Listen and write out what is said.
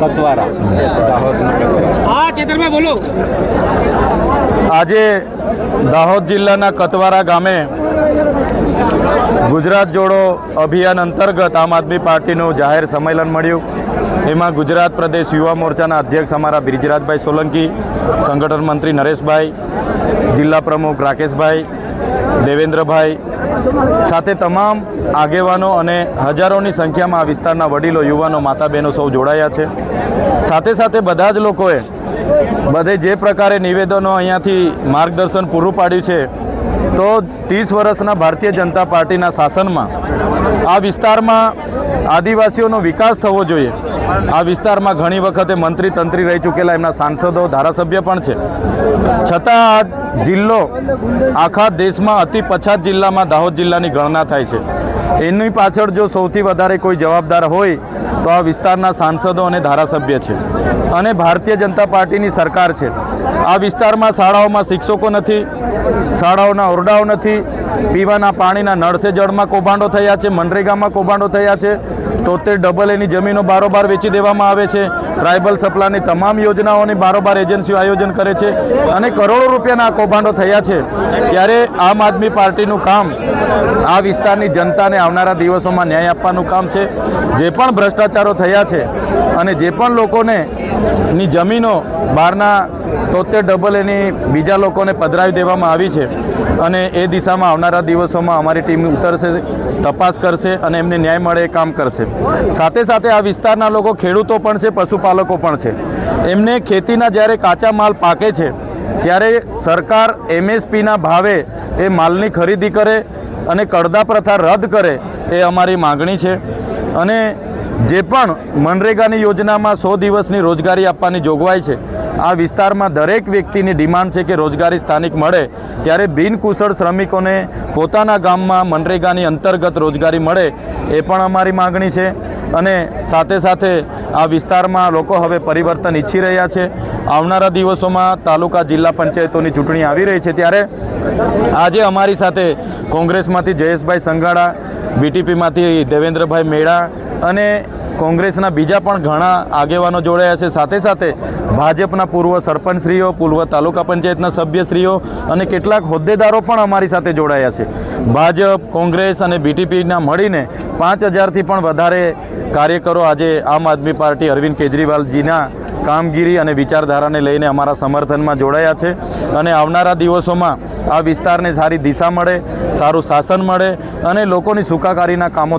કતવારા હા ચેતરભાઈ બોલો. આજે દાહોદ જિલ્લાના કતવારા ગામે ગુજરાત જોડો અભિયાન અંતર્ગત આમ આદમી પાર્ટીનું જાહેર સંમેલન મળ્યું. એમાં ગુજરાત પ્રદેશ યુવા મોરચાના અધ્યક્ષ અમારા બ્રિજરાજભાઈ સોલંકી સંગઠન મંત્રી નરેશભાઈ જિલ્લા પ્રમુખ રાકેશભાઈ દેવેન્દ્રભાઈ સાથે તમામ આગેવાનો અને હજારોની સંખ્યામાં આ વિસ્તારના વડીલો, યુવાનો માતા બહેનો સૌ જોડાયા છે. સાથે સાથે બધા જ લોકોએ બધે જે પ્રકારે નિવેદનો અહીંયાથી માર્ગદર્શન પૂરું પાડ્યું છે, તો ત્રીસ વર્ષના ભારતીય જનતા પાર્ટીના શાસનમાં આ વિસ્તારમાં આદિવાસીઓનો વિકાસ થવો જોઈએ. આ વિસ્તારમાં ઘણી વખતે મંત્રી તંત્રી રહી ચૂકેલા એમના સાંસદો, ધારાસભ્ય પણ છે. છતાં આ જિલ્લો આખા દેશમાં અતિ પછાત જિલ્લામાં દાહોદ જિલ્લાની ગણના થાય છે. એની પાછળ જો સૌથી વધારે કોઈ જવાબદાર હોય, તો આ વિસ્તારના સાંસદો અને ધારાસભ્ય છે. અને ભારતીય જનતા પાર્ટીની સરકાર છે. આ વિસ્તારમાં શાળાઓમાં શિક્ષકો નથી, શાળાઓના ઓરડાઓ નથી, પીવાના પાણીના નળ જળમાં કૌભાંડો થયા છે, મનરેગામાં કૌભાંડો થયા છે. તોતેર ડબલ એની જમીનો બારોબાર વેચી દેવામાં આવે છે. ટ્રાઇબલ સપ્લાયની તમામ યોજનાઓની બારોબાર એજન્સીઓ આયોજન કરે છે અને કરોડો રૂપિયાના કૌભાંડો થયા છે. ત્યારે આમ આદમી પાર્ટીનું કામ આ વિસ્તારની જનતાને આવનારા દિવસોમાં ન્યાય આપવાનું કામ છે. જે પણ ભ્રષ્ટાચારો થયા છે અને જે પણ લોકોને ની જમીનો બહારના તોતેર ડબલ એની બીજા લોકોને પધરાવી દેવામાં આવી છે અને એ દિશામાં આવનારા દિવસોમાં અમારી ટીમ ઉતરશે, તપાસ કરશે અને એમને ન્યાય મળે એ કામ કરશે. સાથે સાથે આ વિસ્તારના લોકો ખેડૂતો પણ છે, પશુપાલકો પણ છે. એમને ખેતીના જ્યારે કાચા માલ પાકે છે, ત્યારે સરકાર એમએસપીના ભાવે એ માલની ખરીદી કરે અને કડદા પ્રથા રદ કરે એ અમારી માગણી છે. અને જે પણ મનરેગાની યોજનામાં સો દિવસની રોજગારી આપવાની જોગવાઈ છે, આ વિસ્તારમાં દરેક વ્યક્તિની ડિમાન્ડ છે કે રોજગારી સ્થાનિક મળે, ત્યારે બિનકુશળ શ્રમિકોને પોતાના ગામમાં મનરેગાની અંતર્ગત રોજગારી મળે, એ પણ અમારી માગણી છે. અને સાથે સાથે આ વિસ્તારમાં લોકો હવે પરિવર્તન ઈચ્છી રહ્યા છે. આવનારા દિવસોમાં તાલુકા જિલ્લા પંચાયતોની ચૂંટણી આવી રહી છે, ત્યારે આજે અમારી સાથે કોંગ્રેસમાંથી જયેશભાઈ સંઘાડા બીટીપીમાંથી દેવેન્દ્રભાઈ મેળા અને કોંગ્રેસના બીજા પણ ઘણા આગેવાનો જોડાયા છે. સાથે સાથે ભાજપના પૂર્વ સરપંચશ્રીઓ, પૂર્વ તાલુકા પંચાયતના સભ્યશ્રીઓ અને કેટલાક હોદ્દેદારો પણ અમારી સાથે જોડાયા છે. ભાજપ, કોંગ્રેસ અને બીટીપીના મળીને પાંચ હજારથી પણ વધારે કાર્યકરો આજે આમ આદમી પાર્ટી અરવિંદ કેજરીવાલજીના કામગીરી અને વિચારધારાને લઈને અમારા સમર્થનમાં જોડાયા છે અને આવનારા દિવસોમાં આ વિસ્તારને સારી દિશા મળે, સારું શાસન મળે અને લોકોની સુખાકારીના કામો